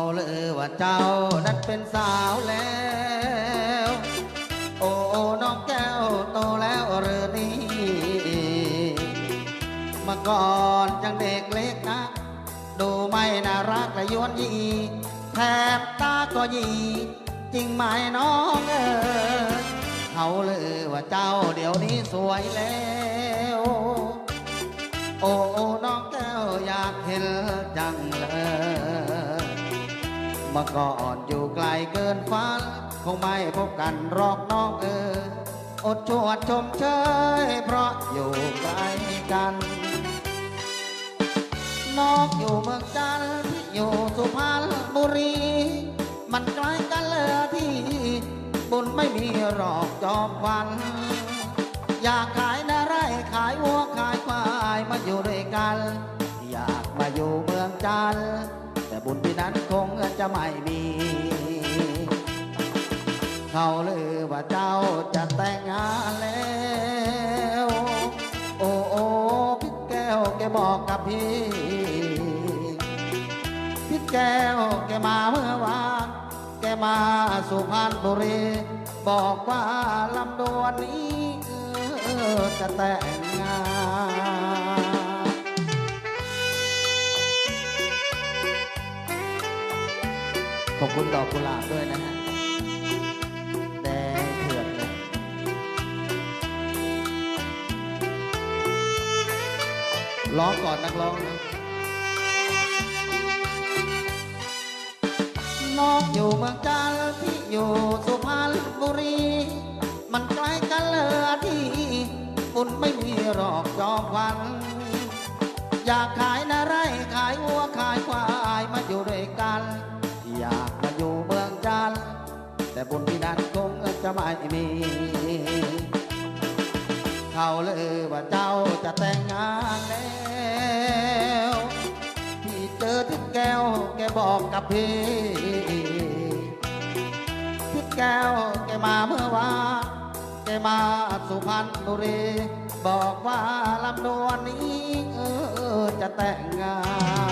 เขาเลยว่าเจ้านั้นเป็นสาวแล้ว โอ้น้องแก้วโตแล้วหรือนี่เมื่อก่อนยังเด็กเล็กนะ ดูไม่น่ารักและย้วนยีแถบตาก็ยี จริงไหมน้องเออเขาเลยว่าเจ้าเดี๋ยวนี้สวยแล้ว เมื่อก่อนอยู่ไกลเกินฝัน คงไม่พบกันรอกน้องเออ อดชวดชมเชย เพราะอยู่ไกลกันนอกอยู่เมืองจันทร์พี่อยู่สุพรรณบุรี มันไกลกันเลยที่ บุญไม่มีหรอกจอมควัน อยากขายนาไร่ขายวัวขายควายมาอยู่ด้วยกัน อยากมาอยู่เมืองจันทร์ บุญที่นั้นคงจะไม่มี เขาลือว่าเจ้าจะแต่งงานแล้ว โอ้โอ้พี่แก้วแกบอกกับพี่พี่แก้วแกมาเมื่อวานแกมาสุพรรณบุรี บอกว่าลำดวนนี้จะแต่งงาน ขอบคุณดอกกุหลาบด้วยนะฮะแดงเถื่อนเลยร้องก่อนนักร้องนะน้องอยู่เมืองจันทร์พี่อยู่สุพรรณบุรี มันไกลกันเลยที่บุญไม่มีหรอกจอมวัน อยากขายนาไรขายวัวขายควายมาอยู่ด้วยกัน อยากมาอยู่เมืองจันทร์แต่บุญที่นั้นคงจะไม่มี เขาเลยว่าเจ้าจะแต่งงานแล้วพี่เจอทิศแก้วแกบอกกับพี่ทิศแก้วแกมาเมื่อวานแกมาสุพรรณบุรีบอกว่าลำดวนนี้เออจะแต่งงาน